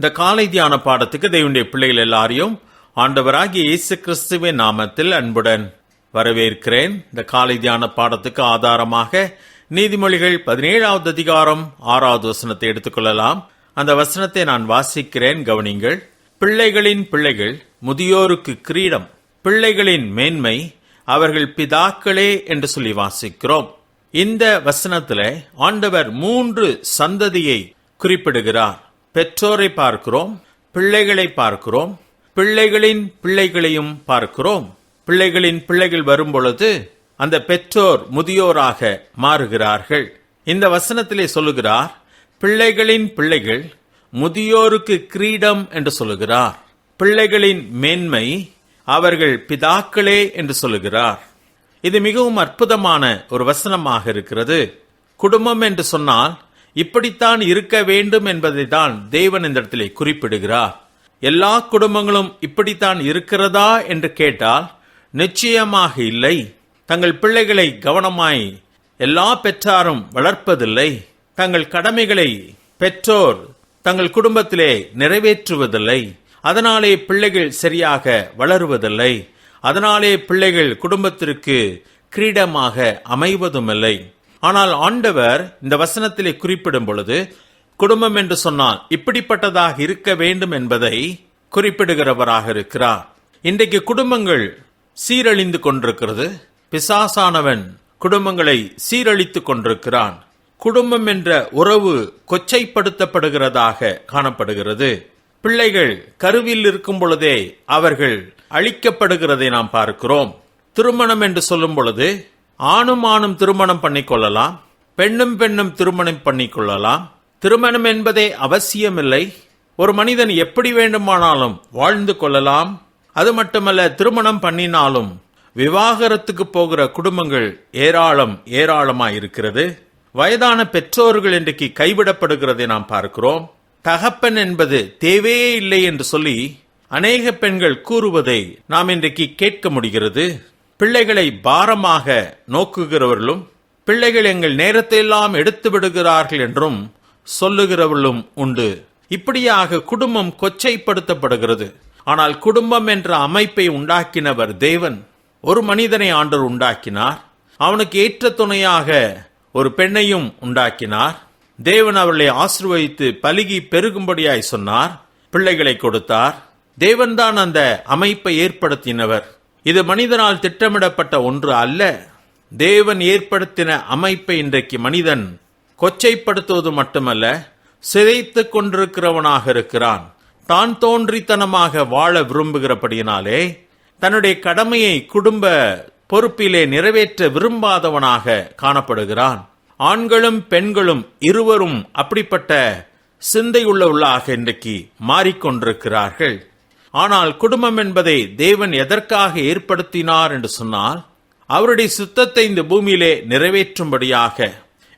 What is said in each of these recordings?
இந்த காலை தியான பாடத்துக்கு தேவனுடைய பிள்ளைகள் எல்லாரையும் ஆண்டவராகிய இயேசு கிறிஸ்துவின் நாமத்தில் அன்புடன் வரவேற்கிறேன். இந்த காலை தியான பாடத்துக்கு ஆதாரமாக நீதிமொழிகள் பதினேழாவது அதிகாரம் ஆறாவது வசனத்தை எடுத்துக்கொள்ளலாம். அந்த வசனத்தை நான் வாசிக்கிறேன் கவனிங்கள் பிள்ளைகளின் பிள்ளைகள் முதியோருக்கு கிரீடம் பிள்ளைகளின் மேன்மை அவர்கள் பிதாக்களே என்று சொல்லி வாசிக்கிறோம். இந்த வசனத்தில் ஆண்டவர் மூன்று சந்ததியை குறிப்பிடுகிறார். பெற்றோரை பார்க்கிறோம் பிள்ளைகளை பார்க்கிறோம் பிள்ளைகளின் பிள்ளைகளையும் பார்க்கிறோம். பிள்ளைகளின் பிள்ளைகள் வரும்பொழுது அந்த பெற்றோர் முதியோராக மாறுகிறார்கள். இந்த வசனத்திலே சொல்லுகிறார் பிள்ளைகளின் பிள்ளைகள் முதியோருக்கு கிரீடம் என்று சொல்லுகிறார். பிள்ளைகளின் மேன்மை அவர்கள் பிதாக்களே என்று சொல்லுகிறார். இது மிகவும் அற்புதமான ஒரு வசனமாக இருக்கிறது. குடும்பம் என்று சொன்னால் இப்படித்தான் இருக்க வேண்டும் என்பதை தான் தேவன் இந்த இடத்திலே குறிப்பிடுகிறார். எல்லா குடும்பங்களும் இப்படித்தான் இருக்கிறதா என்று கேட்டால் நிச்சயமாக இல்லை. தங்கள் பிள்ளைகளை கவனமாய் எல்லா பெற்றாரும் வளர்ப்பதில்லை. தங்கள் கடமைகளை பெற்றோர் தங்கள் குடும்பத்திலே நிறைவேற்றுவதில்லை. அதனாலே பிள்ளைகள் சரியாக வளருவதில்லை. அதனாலே பிள்ளைகள் குடும்பத்திற்கு கிரீடமாக அமைவதுமில்லை. ஆனால் ஆண்டவர் இந்த வசனத்திலே குறிப்பிடும் பொழுது குடும்பம் என்று சொன்னால் இப்படிப்பட்டதாக இருக்க வேண்டும் என்பதை குறிப்பிடுகிறவராக இருக்கிறார். இன்றைக்கு குடும்பங்கள் சீரழிந்து கொண்டிருக்கிறது. பிசாசானவன் குடும்பங்களை சீரழித்துக் கொண்டிருக்கிறான். குடும்பம் என்ற உறவு கொச்சைப்படுத்தப்படுகிறதாக காணப்படுகிறது. பிள்ளைகள் கருவில் இருக்கும் பொழுதே அவர்கள் அழிக்கப்படுகிறதை நாம் பார்க்கிறோம். திருமணம் என்று சொல்லும் பொழுது ஆணும் ஆணும் திருமணம் பண்ணிக்கொள்ளலாம் பெண்ணும் பெண்ணும் திருமணம் பண்ணிக்கொள்ளலாம். திருமணம் என்பதே அவசியமில்லை. ஒரு மனிதன் எப்படி வேண்டுமானாலும் வாழ்ந்து கொள்ளலாம். அது மட்டுமல்ல திருமணம் பண்ணினாலும் விவாகரத்துக்கு போகிற குடும்பங்கள் ஏராளம் ஏராளமாக இருக்கிறது. வயதான பெற்றோர்கள் இன்றைக்கு கைவிடப்படுகிறதை நாம் பார்க்கிறோம். தகப்பன் என்பது தேவையே இல்லை என்று சொல்லி அநேக பெண்கள் கூறுவதை நாம் இன்றைக்கு கேட்க முடிகிறது. பிள்ளைகளை பாரமாக நோக்குகிறவர்களும் பிள்ளைகள் எங்கள் நேரத்தை எல்லாம் எடுத்து விடுகிறார்கள் என்றும் சொல்லுகிறவர்களும் உண்டு. இப்படியாக குடும்பம் கொச்சைப்படுத்தப்படுகிறது. ஆனால் குடும்பம் என்ற அமைப்பை உண்டாக்கினவர் தேவன். ஒரு மனிதனை ஆண்டர் உண்டாக்கினார். அவனுக்கு ஏற்ற துணையாக ஒரு பெண்ணையும் உண்டாக்கினார். தேவன் அவர்களை ஆசிர்வதித்து பலுகி பெருகும்படியாய் சொன்னார். பிள்ளைகளை கொடுத்தார். தேவன்தான் அந்த அமைப்பை ஏற்படுத்தினவர். இது மனிதனால் திட்டமிடப்பட்ட ஒன்று அல்ல. தேவன் ஏற்படுத்தின அமைப்பை இன்றைக்கு மனிதன் கொச்சைப்படுத்துவது மட்டுமல்ல சிதைத்து கொண்டிருக்கிறவனாக இருக்கிறான். தான் தோன்றித்தனமாக வாழ விரும்புகிறபடியினாலே தன்னுடைய கடமையை குடும்ப பொறுப்பிலே நிறைவேற்ற விரும்பாதவனாக காணப்படுகிறான். ஆண்களும் பெண்களும் இருவரும் அப்படிப்பட்ட சிந்தையுள்ளவர்களாக இன்றைக்கு மாறிக்கொண்டிருக்கிறார்கள். ஆனால் குடும்பம் என்பதை தேவன் எதற்காக ஏற்படுத்தினார் என்று சொன்னால் அவருடைய சுத்தத்தை இந்த பூமியிலே நிறைவேற்றும்படியாக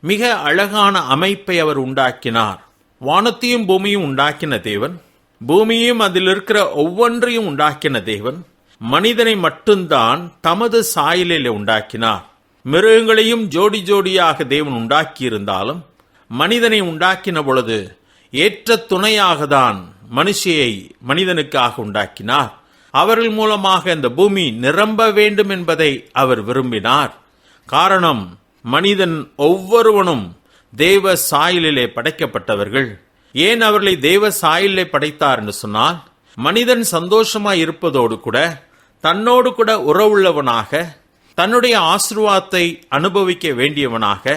மிக அழகான அமைப்பை அவர் உண்டாக்கினார். வானத்தையும் பூமியும் உண்டாக்கின தேவன் பூமியும் அதில் இருக்கிற ஒவ்வொன்றையும் உண்டாக்கின தேவன் மனிதனை மட்டும்தான் தமது சாயலிலே உண்டாக்கினார். மிருகங்களையும் ஜோடி ஜோடியாக தேவன் உண்டாக்கியிருந்தாலும் மனிதனை உண்டாக்கின பொழுது ஏற்ற துணையாக தான் மனுஷியை மனிதனுக்காக உண்டாக்கினார். அவர்கள் மூலமாக இந்த பூமி நிரம்ப வேண்டும் என்பதை அவர் விரும்பினார். காரணம் மனிதன் ஒவ்வொருவனும் தேவ சாயலிலே படைக்கப்பட்டவர்கள். ஏன் அவர்களை தேவ சாயலிலே படைத்தார் என்று சொன்னால் மனிதன் சந்தோஷமாய் இருப்பதோடு கூட தன்னோடு கூட உறவுள்ளவனாக தன்னுடைய ஆசிர்வாதத்தை அனுபவிக்க வேண்டியவனாக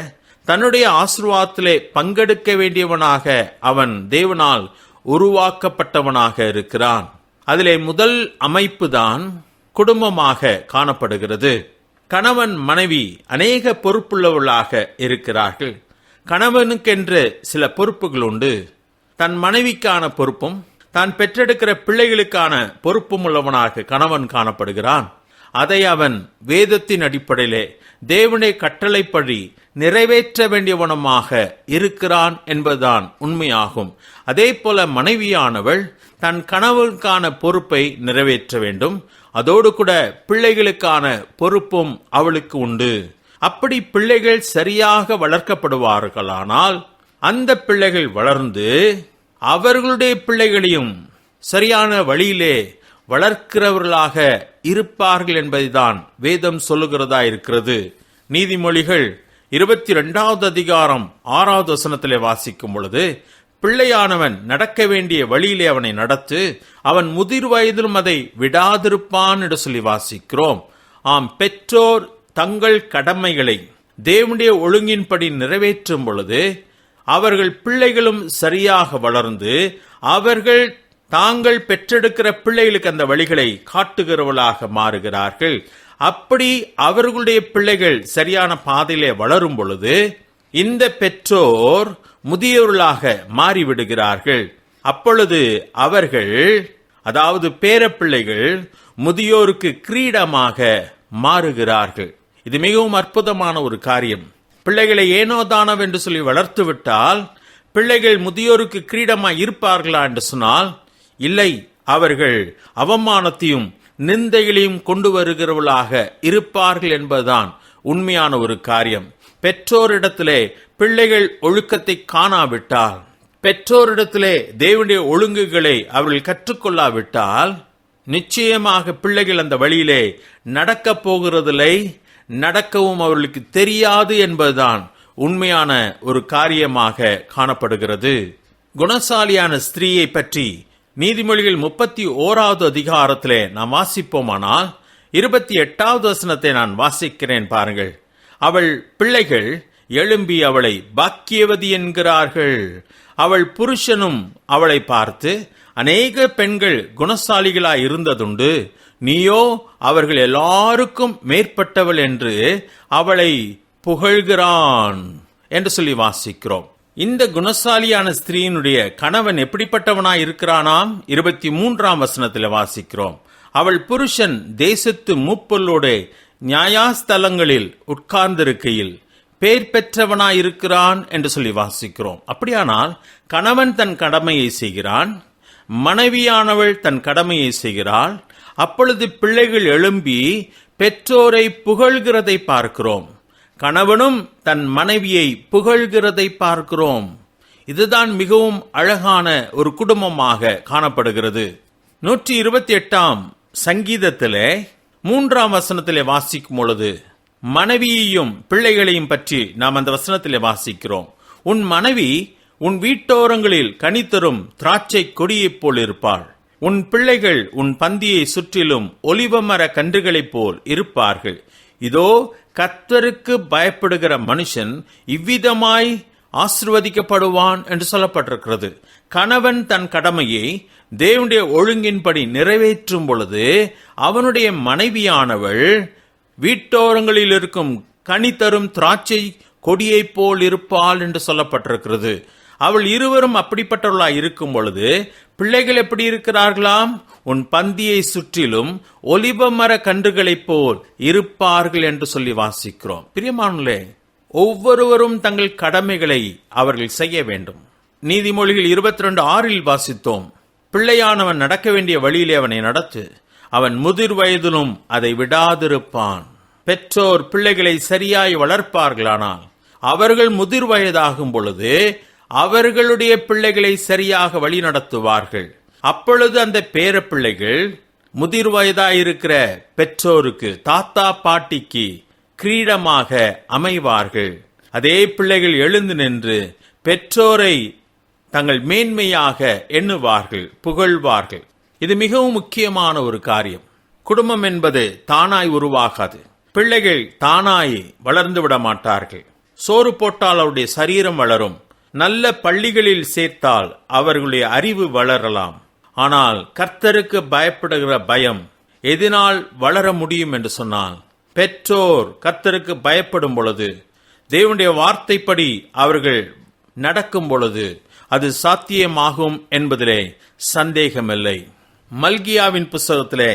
தன்னுடைய ஆசிர்வாதத்திலே பங்கெடுக்க வேண்டியவனாக அவன் தேவனால் உருவாக்கப்பட்டவனாக இருக்கிறான். அதிலே முதல் அமைப்பு தான் குடும்பமாக காணப்படுகிறது. கணவன் மனைவி அநேக பொறுப்புள்ளவர்களாக இருக்கிறார்கள். கணவனுக்கென்று சில பொறுப்புகள் உண்டு. தன் மனைவிக்கான பொறுப்பும் தான் பெற்றெடுக்கிற பிள்ளைகளுக்கான பொறுப்பும் உள்ளவனாக கணவன் காணப்படுகிறான். அதை அவன் வேதத்தின் அடிப்படையிலே தேவனை கட்டளைப்படி நிறைவேற்ற வேண்டியவனமாக இருக்கிறான் என்பதுதான் உண்மையாகும். அதே போல மனைவியானவள் தன் கணவனுக்கான பொறுப்பை நிறைவேற்ற வேண்டும். அதோடு கூட பிள்ளைகளுக்கான பொறுப்பும் அவளுக்கு உண்டு. அப்படி பிள்ளைகள் சரியாக வளர்க்கப்படுவார்களானால் அந்த பிள்ளைகள் வளர்ந்து அவர்களுடைய பிள்ளைகளையும் சரியான வழியிலே வளர்க்கிறவர்களாக இருப்பார்கள் என்பதுதான் வேதம் சொல்லுகிறதா இருக்கிறது நீதிமொழிகள் இருபத்தி ரெண்டாவது அதிகாரம் ஆறாவது வசனத்திலே வாசிக்கும் பொழுது பிள்ளையானவன் நடக்க வேண்டிய வழியிலே அவனை நடத்து அவன் முதிர் வயதிலும் அதை விடாதிருப்பான் என்று சொல்லி வாசிக்கிறோம். ஆம் பெற்றோர் தங்கள் கடமைகளை தேவனுடைய ஒழுங்கின்படி நிறைவேற்றும் பொழுது அவர்கள் பிள்ளைகளும் சரியாக வளர்ந்து அவர்கள் தாங்கள் பெற்றெடுக்கிற பிள்ளைகளுக்கு அந்த வழிகளை காட்டுகிறவர்களாக மாறுகிறார்கள். அப்படி அவர்களுடைய பிள்ளைகள் சரியான பாதையிலே வளரும் பொழுது இந்த பெற்றோர் முதியவர்களாக மாறிவிடுகிறார்கள். அப்பொழுது அவர்கள் அதாவது பேரப்பிள்ளைகள் முதியோருக்கு கிரீடமாக மாறுகிறார்கள். இது மிகவும் அற்புதமான ஒரு காரியம். பிள்ளைகளை ஏனோ தானோ என்று சொல்லி வளர்த்துவிட்டால் பிள்ளைகள் முதியோருக்கு கிரீடமாய் இருப்பார்களா என்று சொன்னால் இல்லை அவர்கள் அவமானத்தையும் நிந்தைகளையும் கொண்டு வருகிறவர்களாக இருப்பார்கள் என்பதுதான் உண்மையான ஒரு காரியம். பெற்றோரிடத்திலே பிள்ளைகள் ஒழுக்கத்தை காணாவிட்டால் பெற்றோரிடத்திலே தேவனுடைய ஒழுங்குகளை அவர்கள் கற்றுக்கொள்ளாவிட்டால் நிச்சயமாக பிள்ளைகள் அந்த வழியிலே நடக்கப் போகிறதில்லை நடக்கவும் அவர்களுக்கு தெரியாது என்பதுதான் உண்மையான ஒரு காரியமாக காணப்படுகிறது. குணசாலியான ஸ்திரீயை பற்றி நீதிமொழிகள் முப்பத்தி ஓராவது அதிகாரத்திலே நாம் வாசிப்போமானால் இருபத்தி எட்டாவது வசனத்தை நான் வாசிக்கிறேன் பாருங்கள். அவள் பிள்ளைகள் எழும்பி அவளை பாக்கியவதி என்கிறார்கள். அவள் புருஷனும் அவளை பார்த்து அநேக பெண்கள் குணசாலிகளாய் இருந்ததுண்டு. நீயோ அவர்கள் எல்லாருக்கும் மேற்பட்டவள் என்று அவளை புகழ்கிறான் என்று சொல்லி வாசிக்கிறோம். இந்த குணசாலியான ஸ்திரீயினுடைய கணவன் எப்படிப்பட்டவனாய் இருக்கிறானாம்? இருபத்தி மூன்றாம் வசனத்தில் வாசிக்கிறோம். அவள் புருஷன் தேசத்து மூப்பொல்லோட நியாயாஸ்தலங்களில் உட்கார்ந்திருக்கையில் பேர் பெற்றவனாயிருக்கிறான் என்று சொல்லி வாசிக்கிறோம். அப்படியானால் கணவன் தன் கடமையை செய்கிறான் மனைவியானவள் தன் கடமையை செய்கிறாள் அப்பொழுது பிள்ளைகள் எழும்பி பெற்றோரை புகழ்கிறதை பார்க்கிறோம். கணவனும் தன் மனைவியை புகழ்கிறதை பார்க்கிறோம். இதுதான் மிகவும் அழகான ஒரு குடும்பமாக காணப்படுகிறது. நூற்றி இருபத்தி எட்டாம் சங்கீதத்திலே மூன்றாம் வசனத்திலே வாசிக்கும் பொழுது மனைவியையும் பிள்ளைகளையும் பற்றி நாம் அந்த வசனத்திலே வாசிக்கிறோம். உன் மனைவி உன் வீட்டோரங்களில் கனித்தரும் திராட்சை கொடியைப் போல் இருப்பாள். உன் பிள்ளைகள் உன் பந்தியை சுற்றிலும் ஒலிவமர கன்றுகளைப் போல் இருப்பார்கள். இதோ கத்தருக்கு பயப்படுகிற மனுஷன் இவ்விதமாய் ஆசிர்வதிக்கப்படுவான் என்று சொல்லப்பட்டிருக்கிறது. கணவன் தன் கடமையை தேவனுடைய ஒழுங்கின்படி நிறைவேற்றும் பொழுது அவனுடைய மனைவியானவள் வீட்டோரங்களில் இருக்கும் கனி தரும் திராட்சை கொடியைப் போல் இருப்பாள் என்று சொல்லப்பட்டிருக்கிறது. அவள் இருவரும் அப்படிப்பட்டவர்களாய் இருக்கும் பொழுது பிள்ளைகள் எப்படி இருக்கிறார்களாம்? உன் பந்தியை சுற்றிலும் ஒலிப மர கன்றுகளைப் போல் இருப்பார்கள் என்று சொல்லி வாசிக்கிறோம். பிரியமானே ஒவ்வொருவரும் தங்கள் கடமைகளை அவர்கள் செய்ய வேண்டும். நீதிமொழிகள் இருபத்தி ரெண்டு ஆறில் வாசித்தோம். பிள்ளையானவன் நடக்க வேண்டிய வழியிலே அவனை நடத்து அவன் முதிர் வயதிலும் அதை விடாதிருப்பான். பெற்றோர் பிள்ளைகளை சரியாய் வளர்ப்பார்களானால் அவர்கள் முதிர் வயதாகும் பொழுது அவர்களுடைய பிள்ளைகளை சரியாக வழிநடத்துவார்கள். அப்பொழுது அந்த பேர பிள்ளைகள் முதிர் வயதாயிருக்கிற பெற்றோருக்கு தாத்தா பாட்டிக்கு கிரீடமாக அமைவார்கள். அதே பிள்ளைகள் எழுந்து நின்று பெற்றோரை தங்கள் மேன்மையாக எண்ணுவார்கள் புகழ்வார்கள். இது மிகவும் முக்கியமான ஒரு காரியம். குடும்பம் என்பது தானாய் உருவாகாது. பிள்ளைகள் தானாய் வளர்ந்து விட மாட்டார்கள் சோறு போட்டால் அவருடைய சரீரம் வளரும். நல்ல பள்ளிகளில் சேர்த்தால் அவர்களுடைய அறிவு வளரலாம். ஆனால் கர்த்தருக்கு பயப்படுகிற பயம் எதனால் வளர முடியும் என்று சொன்னால் பெற்றோர் கர்த்தருக்கு பயப்படும் பொழுது தேவனுடைய வார்த்தைப்படி அவர்கள் நடக்கும் பொழுது அது சாத்தியமாகும் என்பதிலே சந்தேகமில்லை. மல்கியாவின் புஸ்தகத்திலே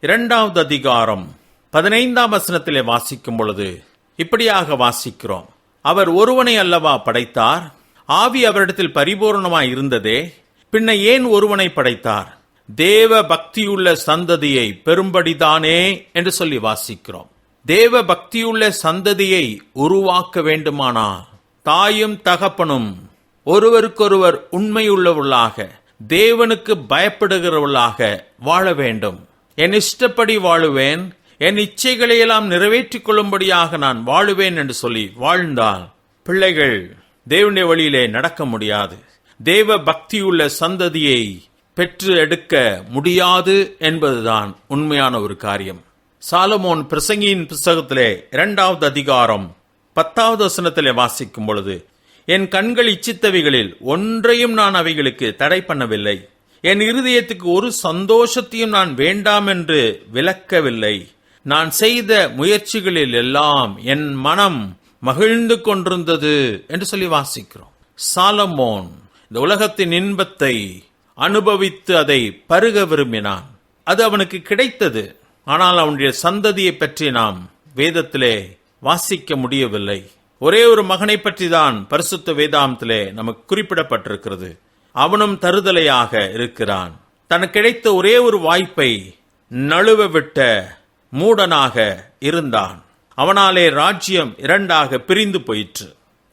இரண்டாவது அதிகாரம் பதினைந்தாம் வசனத்திலே வாசிக்கும் பொழுது இப்படியாக வாசிக்கிறோம். அவர் ஒருவனை அல்லவா படைத்தார்? ஆவி அவரிடத்தில் பரிபூர்ணமாய் இருந்ததே பின்ன ஏன் ஒருவனை படைத்தார்? தேவ பக்தியுள்ள சந்ததியை பெரும்படிதானே என்று சொல்லி வாசிக்கிறோம். தேவ பக்தியுள்ள சந்ததியை உருவாக்க வேண்டுமானால் தாயும் தகப்பனும் ஒருவருக்கொருவர் உண்மையுள்ளவர்களாக தேவனுக்கு பயப்படுகிறவர்களாக வாழ வேண்டும். என் இஷ்டப்படி வாழுவேன் என் இச்சைகளையெல்லாம் நிறைவேற்றிக் கொள்ளும்படியாக நான் வாழுவேன் என்று சொல்லி வாழ்ந்தால் பிள்ளைகள் தேவனுடைய வழியிலே நடக்க முடியாது. தேவ பக்தியுள்ள சந்ததியை பெற்று எடுக்க முடியாது என்பதுதான் உண்மையான ஒரு காரியம். சாலமோன் பிரசங்கியின் புஸ்தகத்திலே இரண்டாவது அதிகாரம் பத்தாவது வசனத்திலே வாசிக்கும் பொழுது என் கண்கள் இச்சித்தவைகளில் ஒன்றையும் நான் அவைகளுக்கு தடை பண்ணவில்லை. என் இருதயத்துக்கு ஒரு சந்தோஷத்தையும் நான் வேண்டாம் என்று விளக்கவில்லை. நான் செய்த முயற்சிகளில் எல்லாம் என் மனம் மகிழ்ந்து கொண்டிருந்தது என்று சொல்லி வாசிக்கிறோம். சாலமோன் இந்த உலகத்தின் இன்பத்தை அனுபவித்து அதை பருக விரும்பினான். அது அவனுக்கு கிடைத்தது. ஆனால் அவனுடைய சந்ததியை பற்றி நாம் வேதத்திலே வாசிக்க முடியவில்லை. ஒரே ஒரு மகனை பற்றி தான் பரிசுத்த வேதாந்தத்திலே நமக்கு குறிப்பிடப்பட்டிருக்கிறது. அவனும் தருதலையாக இருக்கிறான். தனக்கு கிடைத்த ஒரே ஒரு வாய்ப்பை நழுவ விட்ட மூடனாக இருந்தான். அவனாலே ராஜ்யம் இரண்டாக பிரிந்து போயிற்று.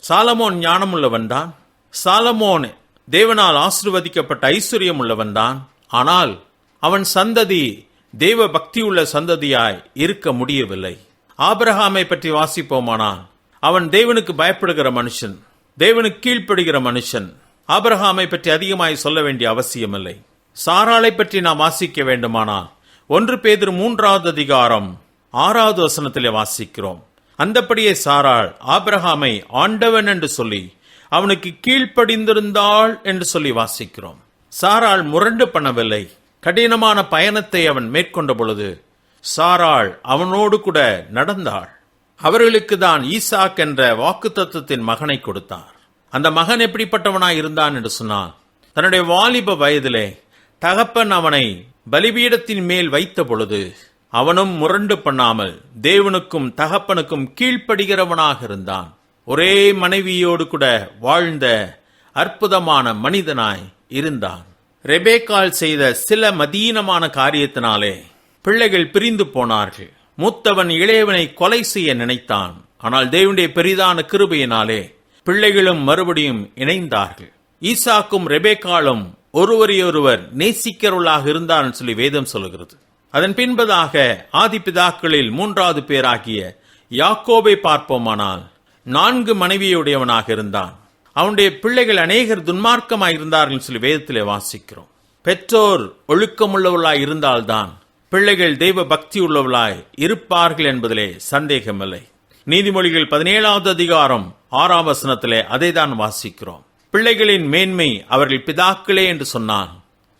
சாலமோன் ஞானமுள்ளவன் தான். சாலமோன் தேவனால் ஆசிர்வதிக்கப்பட்ட ஐஸ்வர்யம் உள்ளவன் தான் ஆனால் அவன் சந்ததி தேவ பக்தியுள்ள சந்ததியாய் இருக்க முடியவில்லை. ஆபிரஹாமை பற்றி வாசிப்போமானால் அவன் தேவனுக்கு பயப்படுகிற மனுஷன் தேவனுக்கு கீழ்ப்படுகிற மனுஷன். ஆபிரஹாமை பற்றி அதிகமாய் சொல்ல வேண்டிய அவசியமில்லை. சாராளை பற்றி நாம் வாசிக்க வேண்டுமானால் ஒன்று பேதர் மூன்றாவது அதிகாரம் ஆறாவது வசனத்திலே வாசிக்கிறோம். அந்தப்படியே சாராள் ஆபிரகாமை ஆண்டவன் என்று சொல்லி அவனுக்கு கீழ்ப்படிந்திருந்தாள் என்று சொல்லி வாசிக்கிறோம். சாராள் முரண்டு பண்ணவில்லை. கடினமான பயணத்தை அவன் மேற்கொண்ட பொழுது சாராள் அவனோடு கூட நடந்தாள். அவர்களுக்கு தான் ஈசாக் என்ற வாக்குத்தத்தத்தின் மகனை கொடுத்தார். அந்த மகன் எப்படிப்பட்டவனாய் இருந்தான் என்று சொன்னால் தன்னுடைய வாலிப வயதிலே தகப்பன் அவனை பலிபீடத்தின் மேல் வைத்த பொழுது அவனும் முரண்டு பண்ணாமல் தேவனுக்கும் தகப்பனுக்கும் கீழ்ப்படுகிறவனாக இருந்தான். ஒரே மனைவியோடு கூட வாழ்ந்த அற்புதமான மனிதனாய் இருந்தான். ரெபேக்கால் செய்த சில மதீனமான காரியத்தினாலே பிள்ளைகள் பிரிந்து போனார்கள். மூத்தவன் இளையவனை கொலை செய்ய நினைத்தான். ஆனால் தேவனுடைய பெரிதான கிருபையினாலே பிள்ளைகளும் மறுபடியும் இணைந்தார்கள். ஈசாக்கும் ரெபேக்காலும் ஒருவரையொருவர் நேசிக்கிறவர்களாக இருந்தார் சொல்லி வேதம் சொல்லுகிறது. அதன் பின்பதாக ஆதிபிதாக்களில் மூன்றாவது பேராகிய யாக்கோபை பார்ப்போமானால் நான்கு மனைவியுடையவனாக இருந்தான். அவனுடைய பிள்ளைகள் அநேகர் துன்மார்க்கமாய் இருந்தார்கள் சொல்லி வேதத்திலே வாசிக்கிறோம். பெற்றோர் ஒழுக்கமுள்ளவர்களாய் இருந்தால்தான் பிள்ளைகள் தெய்வ பக்தி உள்ளவர்களாய் இருப்பார்கள் என்பதிலே சந்தேகமில்லை. நீதிமொழிகள் பதினேழாவது அதிகாரம் ஆறாம் வசனத்திலே அதை தான் வாசிக்கிறோம். பிள்ளைகளின் மேன்மை அவர்கள் பிதாக்களே என்று சொன்னான்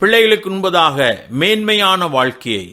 பிள்ளைகளுக்கு முன்பதாக மேன்மையான வாழ்க்கையை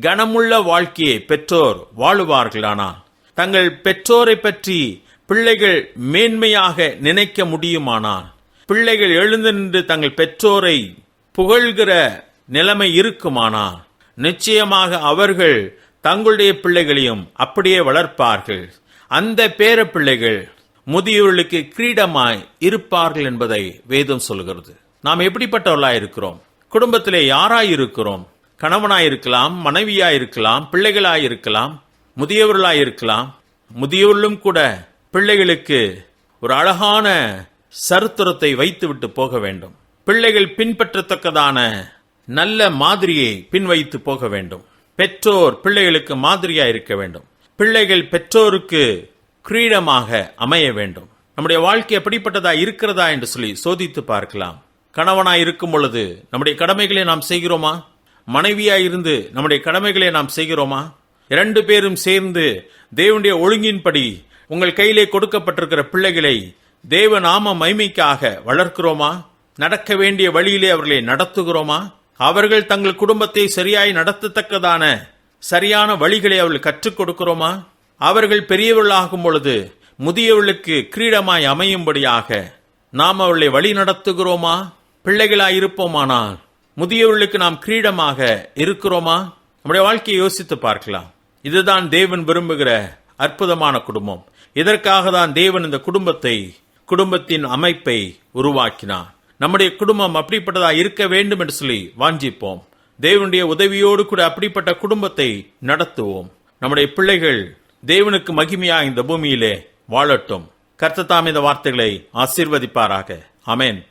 கனமுள்ள வாழ்க்கையை பெற்றோர் வாழுவார்களானால் தங்கள் பெற்றோரை பற்றி பிள்ளைகள் மேன்மையாக நினைக்க முடியுமானால் பிள்ளைகள் எழுந்து நின்று தங்கள் பெற்றோரை புகழ்கிற நிலைமை இருக்குமானால் நிச்சயமாக அவர்கள் தங்களுடைய பிள்ளைகளையும் அப்படியே வளர்ப்பார்கள். அந்த பேர பிள்ளைகள் முதியோர்களுக்கு கிரீடமாய் இருப்பார்கள் என்பதை வேதம் சொல்கிறது. நாம் எப்படிப்பட்டவர்களாய் இருக்கிறோம் குடும்பத்திலே யாராய் இருக்கிறோம் கணவனாயிருக்கலாம் இருக்கலாம் பிள்ளைகளாயிருக்கலாம் இருக்கலாம் இருக்கலாம் இருக்கலாம் முதியவர்களும் கூட பிள்ளைகளுக்கு ஒரு அழகான சரித்திரத்தை வைத்துவிட்டு போக வேண்டும். பிள்ளைகள் பின்பற்றத்தக்கதான நல்ல மாதிரியை பின்வைத்து போக வேண்டும். பெற்றோர் பிள்ளைகளுக்கு மாதிரியா இருக்க வேண்டும். பிள்ளைகள் பெற்றோருக்கு கிரீடமாக அமைய வேண்டும். நம்முடைய வாழ்க்கை எப்படிப்பட்டதா இருக்கிறதா என்று சொல்லி சோதித்து பார்க்கலாம். கணவனாய் இருக்கும் பொழுது நம்முடைய கடமைகளை நாம் செய்கிறோமா? மனைவியாக இருந்து நம்முடைய கடமைகளை நாம் செய்கிறோமா? இரண்டு பேரும் சேர்ந்து தேவனுடைய ஒழுங்கின்படி உங்கள் கையிலே கொடுக்கப்பட்டிருக்கிற பிள்ளைகளை தேவ நாம மைமைக்காக வளர்க்கிறோமா? நடக்க வேண்டிய வழியிலே அவர்களை நடத்துகிறோமா? அவர்கள் தங்கள் குடும்பத்தை சரியாய் நடத்தத்தக்கதான சரியான வழிகளை அவர்கள் கற்றுக் கொடுக்கிறோமா? அவர்கள் பெரியவர்களாகும் பொழுது முதியவர்களுக்கு கிரீடமாய் அமையும்படியாக நாம் அவர்களை வழி நடத்துகிறோமா பிள்ளைகளாய் இருப்போமானால் முதியவர்களுக்கு நாம் கிரீடமாக இருக்கிறோமா? நம்முடைய வாழ்க்கையை யோசித்து பார்க்கலாம். இதுதான் தேவன் விரும்புகிற அற்புதமான குடும்பம். இதற்காக தான் தேவன் இந்த குடும்பத்தை குடும்பத்தின் அமைப்பை உருவாக்கினார். நம்முடைய குடும்பம் அப்படிப்பட்டதா இருக்க வேண்டும் என்று சொல்லி வாஞ்சிப்போம். தேவனுடைய உதவியோடு கூட அப்படிப்பட்ட குடும்பத்தை நடத்துவோம். நம்முடைய பிள்ளைகள் தேவனுக்கு மகிமையா இந்த பூமியிலே வாழட்டும். கர்த்தத்தாம் இந்த வார்த்தைகளை ஆசீர்வதிப்பாராக. அமேன்